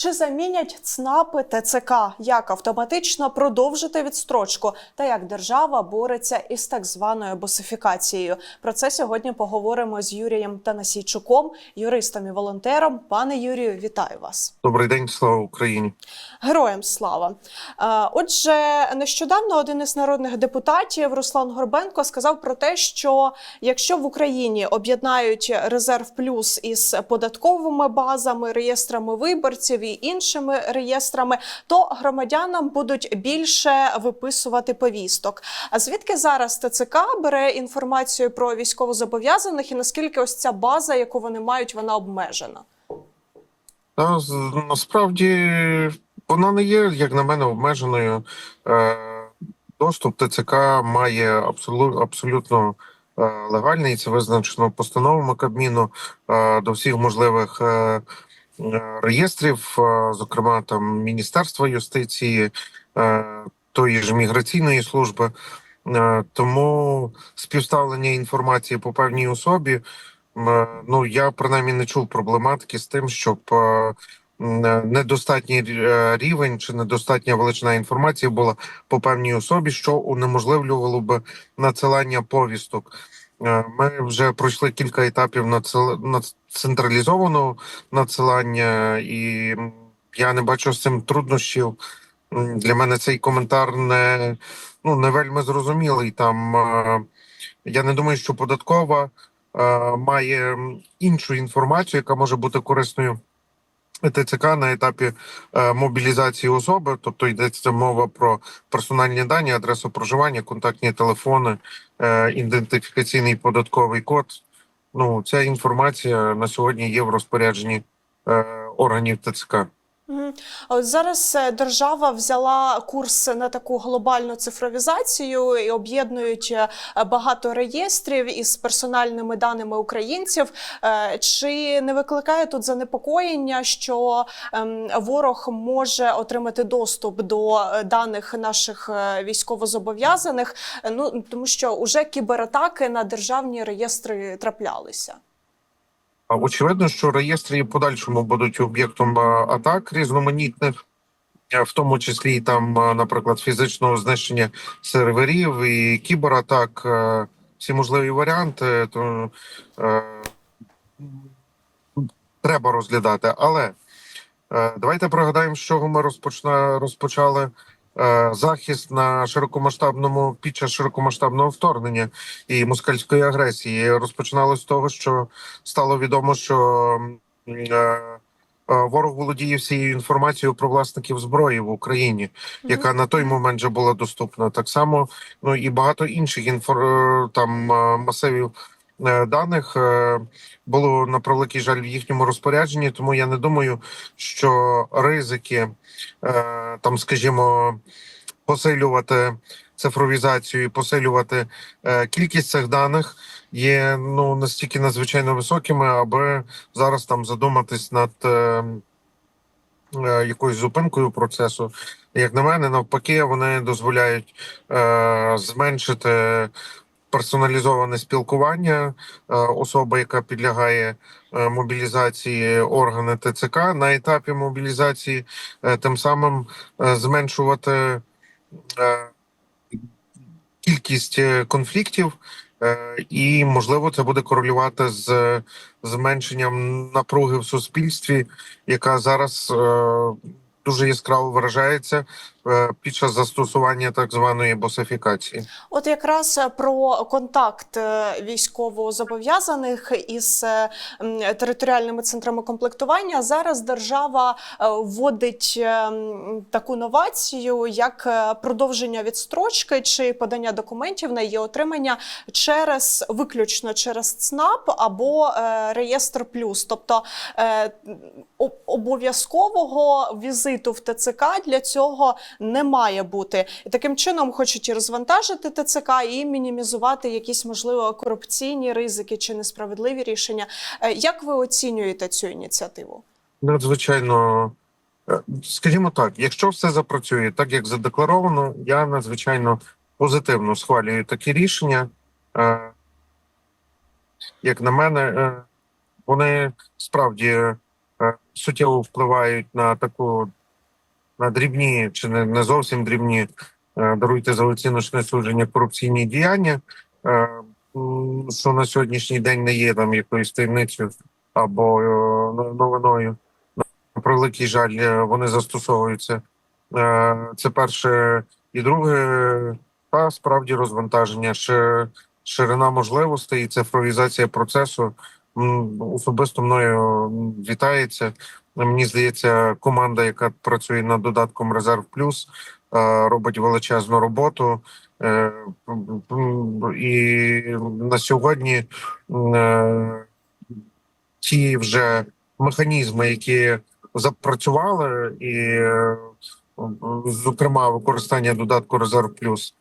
Чи замінять ЦНАПи ТЦК? Як автоматично продовжити відстрочку? Та як держава бореться із так званою босифікацією? Про це сьогодні поговоримо з Юрієм Танасійчуком, юристом і волонтером. Пане Юрію, вітаю вас. Добрий день, слава Україні. Героям слава. Отже, нещодавно один із народних депутатів Руслан Горбенко сказав про те, що якщо в Україні об'єднають резерв плюс із податковими базами, реєстрами виборців і іншими реєстрами, то громадянам будуть більше виписувати повісток. А звідки зараз ТЦК бере інформацію про військовозобов'язаних і наскільки ось ця база, яку вони мають, вона обмежена? Та насправді вона не є, як на мене, обмеженою. Е, Доступ ТЦК має абсолютно е, легальний. Це визначено постановами Кабміну е, до всіх можливих реєстрів, е, зокрема там Міністерства юстиції, е, тої ж міграційної служби. Е, Тому співставлення інформації по певній особі. Ну я принаймні не чув проблематики з тим, щоб е, е, недостатній е, рівень чи недостатня величина інформації була по певній особі, що унеможливлювало би надсилання повісток. Е, Ми вже пройшли кілька етапів на централізованого надсилання, і я не бачу з цим труднощів. Для мене цей коментар не, ну, не вельми зрозумілий. Там е, я не думаю, що податкова е, має іншу інформацію, яка може бути корисною ТЦК на етапі е, мобілізації особи, тобто йдеться мова про персональні дані, адресу проживання, контактні телефони, е, ідентифікаційний податковий код. Ну, ця інформація на сьогодні є в розпорядженні е, органів ТЦК. От зараз е, держава взяла курс на таку глобальну цифровізацію і об'єднують е, багато реєстрів із персональними даними українців. Е, Чи не викликає тут занепокоєння, що ем, ворог може отримати доступ до даних наших військовозобов'язаних? Ну тому що уже кібератаки на державні реєстри траплялися. Очевидно, що реєстри подальшому будуть об'єктом атак різноманітних, е, в тому числі там, е, наприклад, фізичного знищення серверів і кібератак, е, всі можливі варіанти, то е, треба розглядати. Але е, давайте пригадаємо, з чого ми розпочна, розпочали захист на широкомасштабному під час широкомасштабного вторгнення і москальської агресії. Розпочиналось з того, що стало відомо, що е, е, ворог володіє всією інформацією про власників зброї в Україні, яка на той момент вже була доступна. Так само ну і багато інших інфор е, там е, масивів. Е, Даних е, було на превеликий жаль в їхньому розпорядженні, тому я не думаю, що ризики е, там, скажімо, посилювати цифровізацію і посилювати кількість цих даних є ну настільки надзвичайно високими, аби зараз там задуматись над якоюсь зупинкою процесу. Як на мене, навпаки, вони дозволяють е, зменшити персоналізоване спілкування е, особи, яка підлягає е, мобілізації органи ТЦК на етапі мобілізації, е, тим самим зменшувати кількість конфліктів, і можливо це буде корелювати з зменшенням напруги в суспільстві, яка зараз е, дуже яскраво виражається під час застосування так званої босифікації. От якраз е, про контакт е, військовозобов'язаних із е, територіальними центрами комплектування зараз держава е, вводить е, таку новацію, як е, продовження відстрочки чи подання документів на її отримання через виключно через ЦНАП або е, реєстр плюс, тобто е, обов'язкового візиту в ТЦК для цього не має бути. І таким чином хочуть і розвантажити ТЦК і мінімізувати якісь можливо корупційні ризики чи несправедливі рішення. Е, Як ви оцінюєте цю ініціативу? Надзвичайно, е, скажімо так, якщо все запрацює так, як задекларовано, я надзвичайно позитивно схвалюю такі рішення. Е, Як на мене, вони справді суттєво впливають на таку на дрібні чи не, зовсім дрібні, е, даруйте за оціночне судження корупційні діяння, е, що на сьогоднішній день не є там якоюсь таємницею або е, новиною. На превеликий жаль, вони застосовуються. Це перше. І друге, та справді розвантаження, ширина можливостей і цифровізація процесу особисто мною вітається. Мені здається, команда, яка працює над додатком Резерв Плюс, е, робить величезну роботу. Е, І на сьогодні е, ті вже механізми, які запрацювали, і, зокрема, використання додатку Резерв Плюс,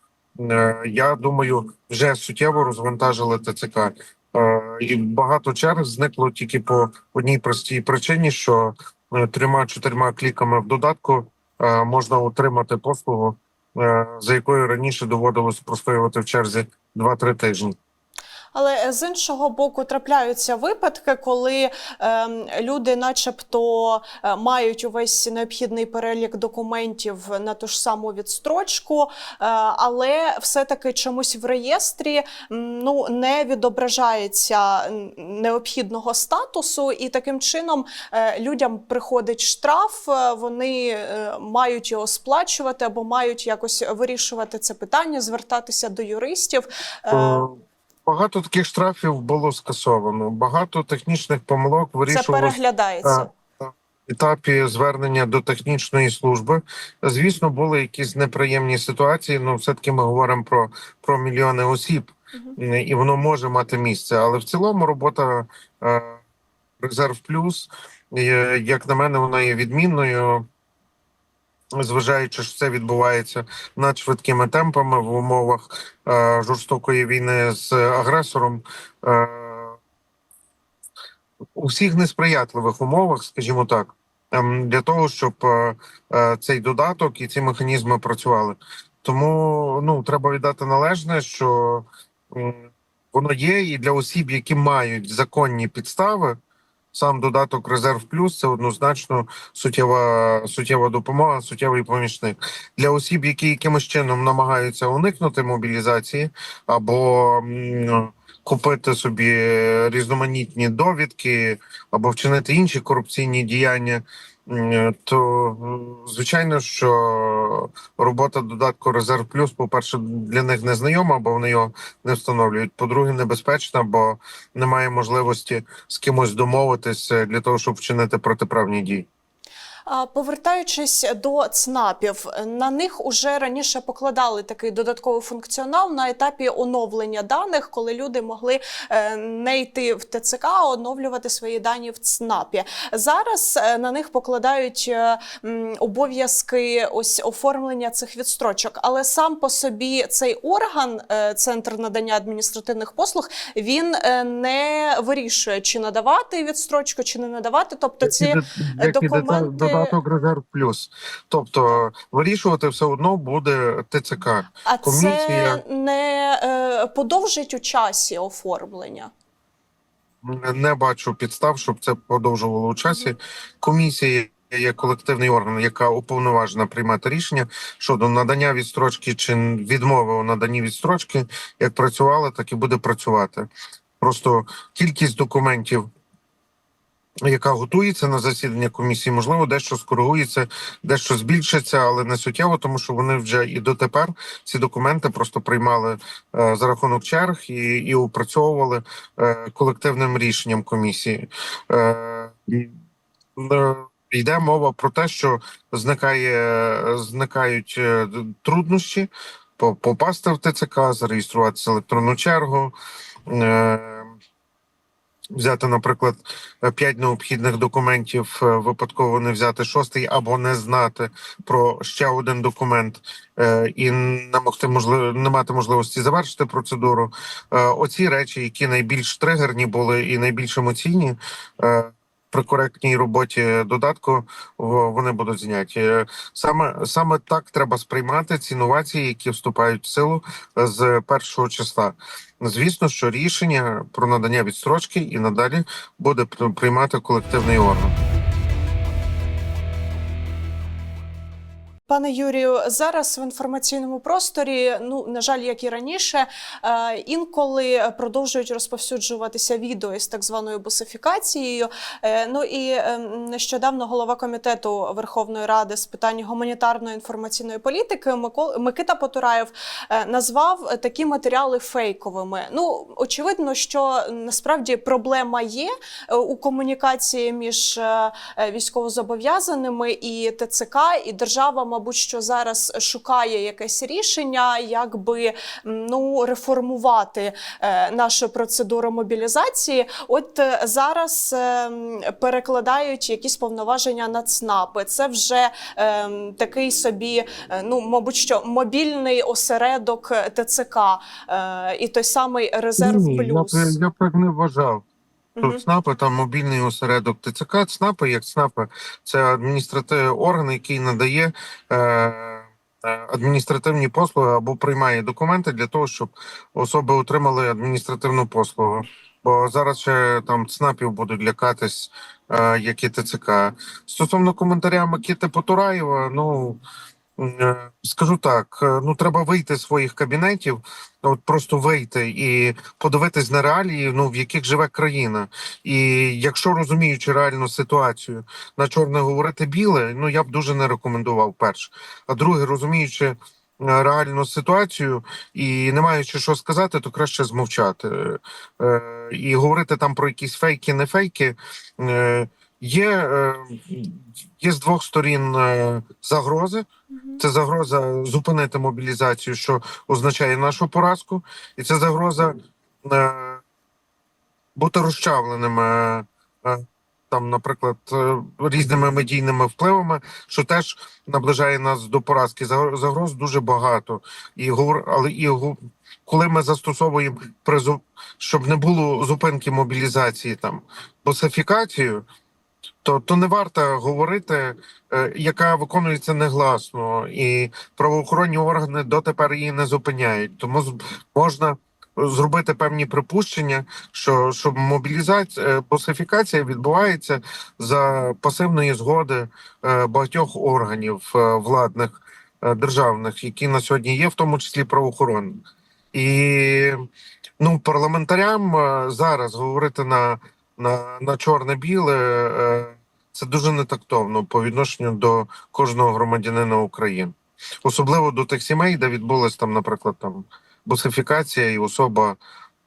я думаю, вже суттєво розвантажили ТЦК. Е, І багато черг зникло тільки по одній простій причині, що е, трьома-чотирма кліками в додатку е, можна отримати послугу, за якою раніше доводилось простоювати в черзі 2-3 тижні. Але з іншого боку трапляються випадки, коли ем, люди, начебто, е, мають увесь необхідний перелік документів на ту ж саму відстрочку, е, але все-таки чомусь в реєстрі ну не відображається необхідного статусу, і таким чином е, людям приходить штраф, е, вони е, мають його сплачувати або мають якось вирішувати це питання, звертатися до юристів. Е, Е, Багато таких штрафів було скасовано. Багато технічних помилок Це переглядається. етапі звернення до технічної служби. Звісно, були якісь неприємні ситуації. але все-таки ми говоримо про, про мільйони осіб, Мгм. і воно може мати місце. Але в цілому робота е, Резерв Плюс, е, як на мене, вона є відмінною. Зважаючи, що це відбувається над швидкими темпами в умовах е, жорстокої війни з агресором, е, у всіх несприятливих умовах, скажімо так, ем, для того, щоб е, е, цей додаток і ці механізми працювали. Тому ну треба віддати належне, що воно є, і для осіб, які мають законні підстави. Сам додаток Резерв Плюс це однозначно суттєва суттєва допомога, суттєвий помічник для осіб, які якимось чином намагаються уникнути мобілізації або купити собі різноманітні довідки або вчинити інші корупційні діяння. М, То звичайно, що робота додатку Резерв Плюс, по-перше, для них не знайома, бо вони його не встановлюють. По-друге, небезпечна, бо немає можливості з кимось домовитись е, для того, щоб вчинити протиправні дії. Повертаючись до ЦНАПів, на них уже раніше покладали такий додатковий функціонал на етапі оновлення даних, коли люди могли е, не йти в ТЦК, а оновлювати свої дані в ЦНАПі. Зараз е, на них покладають е, обов'язки ось оформлення цих відстрочок. Але сам по собі цей орган, центр надання адміністративних послуг, він не вирішує, чи надавати відстрочку, чи не надавати. Тобто ці документи- дода- Резерв Плюс. Тобто вирішувати все одно буде ТЦК. А Комісія- це не е, подовжить у часі оформлення. Не- Не бачу підстав, щоб це подовжувало у часі. Комісія є колективний орган, яка уповноважена приймати рішення щодо надання відстрочки чи відмови у наданні відстрочки. Як працювала, так і буде працювати. Просто кількість документів. Яка готується на засідання комісії, можливо, дещо скоригується, дещо збільшиться, але не суттєво, тому що вони вже і дотепер ці документи просто приймали е, за рахунок черг і, і опрацьовували е, колективним рішенням комісії. Е, е, йде мова про те, що зникає, зникають е, труднощі попасти в ТЦК, зареєструватися електронну чергу. Е, Взяти, наприклад, п'ять необхідних документів, е, випадково не взяти шостий або не знати про ще один документ е, і не могти можливо не мати можливості завершити процедуру. Е, Оці речі, які найбільш тригерні були і найбільш емоційні. е, При коректній роботі додатку вони будуть зняті. Е, Саме саме так треба сприймати ці новації, які вступають в силу е, з першого числа. Звісно, що рішення про надання відстрочки і надалі буде приймати колективний орган. Пане Юрію, зараз в інформаційному просторі, ну на жаль, як і раніше, е, інколи продовжують розповсюджуватися відео із так званою бусифікацією. Е, Ну і е, нещодавно голова комітету Верховної Ради з питань гуманітарної інформаційної політики Микита Потураєв е, назвав такі матеріали фейковими. Ну очевидно, що насправді проблема є у комунікації між військовозобов'язаними і ТЦК, і держава, мабуть, що зараз шукає якесь рішення, як би ну реформувати е, нашу процедуру мобілізації. От е, зараз е, перекладають якісь повноваження на ЦНАПи. Це вже такий собі, ну мабуть, що мобільний осередок ТЦК і той самий резерв Ні, плюс. Я, я так не вважав. Мгм. ЦНАПи там мобільний осередок ТЦК. ЦНАПи, як ЦНАПи, це адміністративний орган, який надає е, е, адміністративні послуги або приймає документи для того, щоб особи отримали адміністративну послугу. Бо зараз ще там ЦНАПів будуть лякатись, е, як і ТЦК. Стосовно коментаря Микити Потураєва, ну скажу так: е, ну треба вийти з своїх кабінетів, от просто вийти і подивитись на реалії, ну в яких живе країна. І якщо розуміючи реальну ситуацію, на чорне говорити біле, ну я б дуже не рекомендував перше. А друге, розуміючи е, реальну ситуацію і не маючи що сказати, то краще змовчати. Е, І говорити там про якісь фейки, не фейки. Є, е, є з двох сторін е, загрози. Це загроза зупинити мобілізацію, що означає нашу поразку, і це загроза е, бути розчавленими там, наприклад, різними медійними впливами, що теж наближає нас до поразки. Загр- Загроз дуже багато. І але і коли ми застосовуємо призу, щоб не було зупинки мобілізації, там босифікацію, то, то не варто говорити, е, яка виконується негласно, і правоохоронні органи дотепер її не зупиняють. Тому з- можна зробити певні припущення, що, що мобілізація босифікація відбувається за пасивної згоди е, багатьох органів е, владних е, державних, які на сьогодні є, в тому числі правоохоронних. І ну парламентарям е, зараз говорити на, на, на чорне-біле. Це дуже нетактовно по відношенню до кожного громадянина України, особливо до тих сімей, де відбулася там, наприклад, там босифікація, і особа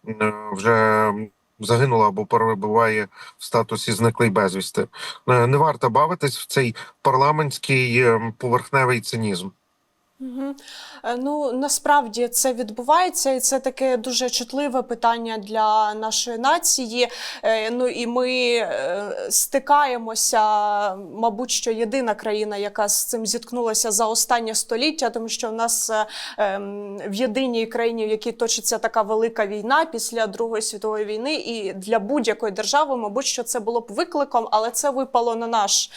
е, вже загинула або перебуває в статусі зниклий безвісти. Е, Не варто бавитись в цей парламентський е, поверхневий цинізм. Е, Ну насправді це відбувається, і це таке дуже чутливе питання для нашої нації. Е, Ну і ми е, стикаємося, мабуть, що єдина країна, яка з цим зіткнулася за останнє століття, тому що в нас ем, в єдиній країні, в якій точиться така велика війна після Другої світової війни, і для будь-якої держави, мабуть, що це було б викликом, але це випало на наш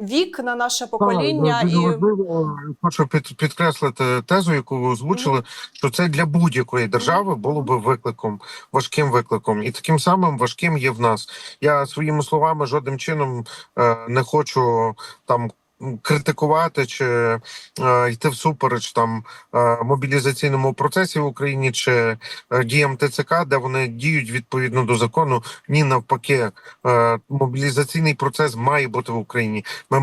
вік, на наше покоління. Так, і хочу під, підкреслити тезу, яку ви озвучили, що це для будь-якої держави було би викликом, важким викликом, і таким самим важким є в нас. Я своїми словами жодним чином е, не хочу там. Критикувати чи е, йти всупереч там е, мобілізаційному процесі в Україні чи е, діям ТЦК, де вони діють відповідно до закону. Ні, навпаки, мобілізаційний процес має бути в Україні. Ми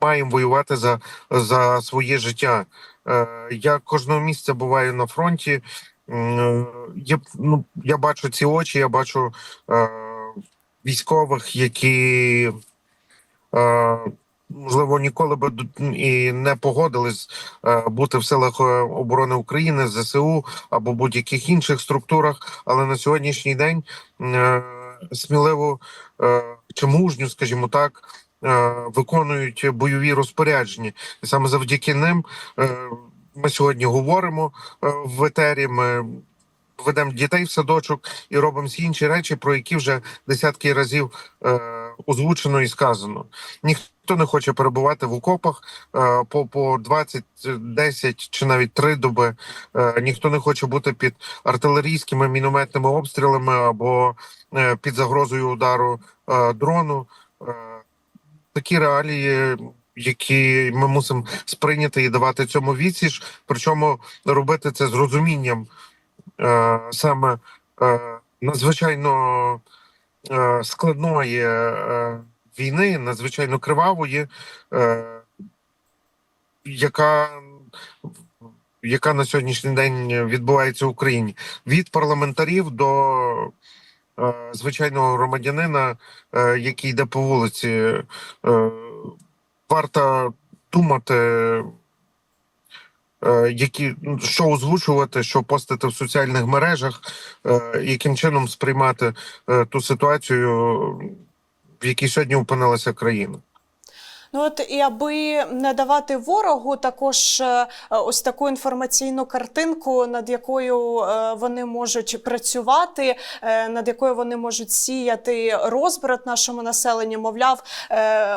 маємо воювати за, за своє життя. Я кожного місяця буваю на фронті. Я, ну, я бачу ці очі, я бачу е, військових, які. Е, Можливо, ніколи би і не погодились е, бути в силах е, оборони України, ЗСУ або будь-яких інших структурах, але на сьогоднішній день е, сміливо чи мужньо, скажімо так, виконують бойові розпорядження, і саме завдяки ним ми сьогодні говоримо в етері. Ми ведемо дітей в садочок і робимо всі інші речі, про які вже десятки разів озвучено і сказано. Ніхто не хоче перебувати в окопах е, по, по 20, 10 чи навіть 3 доби. Е, ніхто не хоче бути під артилерійськими мінометними обстрілами або е, під загрозою удару дрону. Такі реалії які ми мусимо сприйняти і давати цьому відсіч, причому робити це з розумінням е, саме е, надзвичайно складної е, війни, надзвичайно кривавої, е, яка, яка на сьогоднішній день відбувається в Україні від парламентарів до е, звичайного громадянина, е, який йде по вулиці. Е, варто думати, е, які ну, що озвучувати, що постити в соціальних мережах, е, яким чином сприймати е, ту ситуацію, в якій сьогодні опинилася країна. Ну от і аби не давати ворогу також е, ось таку інформаційну картинку, над якою е, вони можуть працювати, е, над якою вони можуть сіяти розбрат нашому населенню. Мовляв,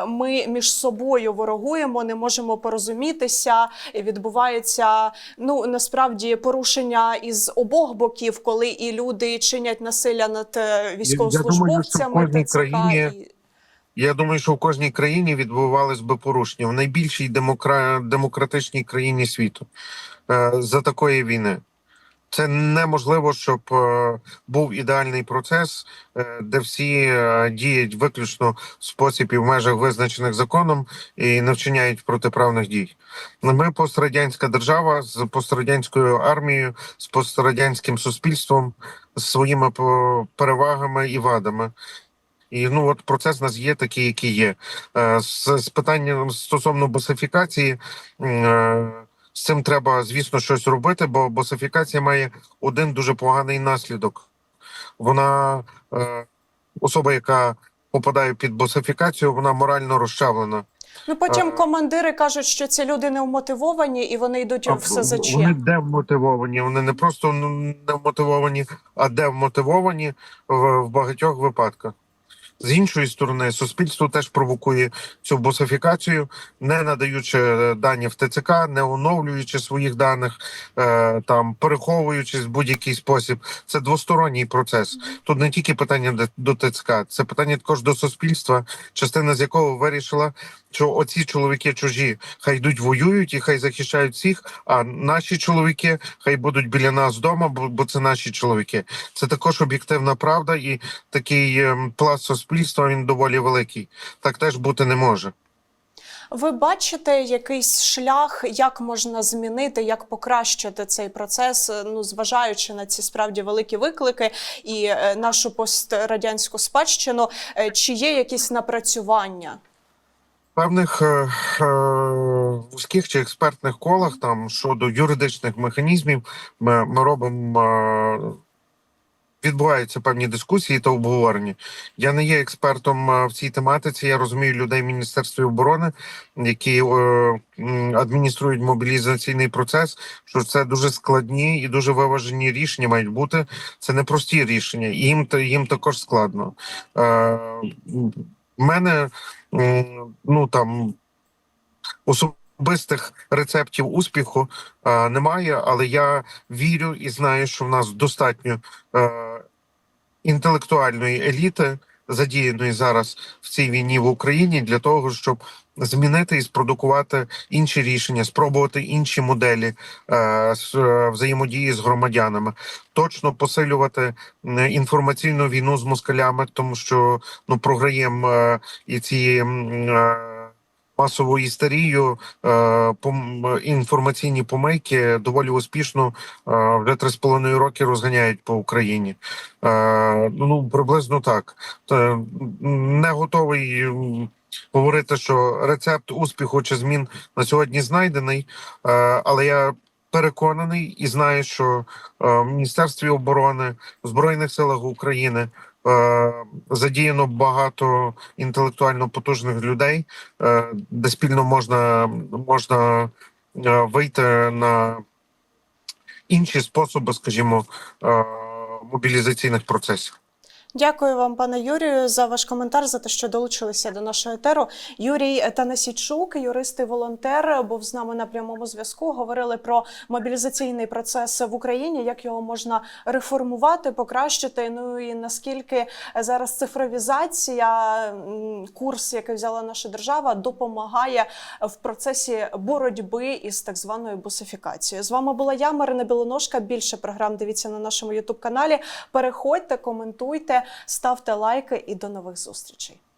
ми між собою ворогуємо, не можемо порозумітися. І відбувається ну насправді порушення із обох боків, коли і люди чинять насилля над військовослужбовцями. кожній ТЦК країні і- Я думаю, що в кожній країні відбувались би порушення в найбільшій демокра... демократичній країні світу е, за такої війни. Це неможливо, щоб е, був ідеальний процес, е, де всі діють виключно в спосіб і в межах визначених законом і не вчиняють протиправних дій. Ми пострадянська держава з пострадянською армією, з пострадянським суспільством, з своїми по- перевагами і вадами. І ну от процес у нас є такий, який є. Е, З, з питанням стосовно босифікації, е, з цим треба, звісно, щось робити, бо босифікація має один дуже поганий наслідок. Вона е, особа, яка попадає під босифікацію, вона морально розчавлена. Ну потім Е. командири кажуть, що ці люди не вмотивовані і вони йдуть в СЗЧ. Вони демотивовані. Вони не просто ну, не вмотивовані, а демотивовані в, в багатьох випадках. З іншої сторони, суспільство теж провокує цю босифікацію, не надаючи е, дані в ТЦК, не оновлюючи своїх даних, е, там переховуючись в будь-який спосіб. Це двосторонній процес. Тут не тільки питання до- ТЦК, це питання також до суспільства, частина з якого вирішила, що оці чоловіки чужі хай йдуть воюють і хай захищають всіх. А наші чоловіки хай будуть біля нас вдома, бо, бо це наші чоловіки. Це також об'єктивна правда, і такий ем, пласт суспільства він доволі великий. Так теж бути не може. Ви бачите якийсь шлях, як можна змінити, як покращити цей процес, е, ну зважаючи на ці справді великі виклики і е, нашу пострадянську спадщину, Е, чи є якісь напрацювання? певних е, е, вузьких чи експертних колах там щодо юридичних механізмів ми, ми робимо. Е, Відбуваються певні дискусії та обговорення. Я не є експертом е, в цій тематиці. Я розумію людей в Міністерстві оборони, які е, адмініструють мобілізаційний процес. Що це дуже складні і дуже виважені рішення мають бути. Це не прості рішення, їм їм також складно. Е, в мене м, ну там особистих рецептів успіху е, немає, але я вірю і знаю, що в нас достатньо е, інтелектуальної еліти, задіяної зараз в цій війні в Україні, для того, щоб змінити і спродукувати інші рішення, спробувати інші моделі е, е, взаємодії з громадянами, точно посилювати інформаційну війну з москалями, тому що ну програємо е, і ці. е, Масову істерію, е, інформаційні помийки доволі успішно е, вже три з половиною роки розганяють по Україні. Е, Ну приблизно так. Та, Не готовий говорити, що рецепт успіху чи змін на сьогодні знайдений, але я переконаний і знаю, що в Міністерстві оборони в Збройних силах України. Е, Задіяно багато інтелектуально потужних людей, е, де спільно можна, можна е, вийти на інші способи, скажімо, мобілізаційних процесів. Дякую вам, пане Юрію, за ваш коментар, за те, що долучилися до нашого етеру. Юрій Танасійчук, юрист і волонтер, був з нами на прямому зв'язку. Говорили про мобілізаційний процес в Україні, як його можна реформувати, покращити. Ну і наскільки зараз цифровізація, курс, який взяла наша держава, допомагає в процесі боротьби із так званою бусифікацією. З вами була я, Марина Білоножка. Більше програм дивіться на нашому Ютуб каналі. Переходьте, коментуйте, ставте лайки і до нових зустрічей.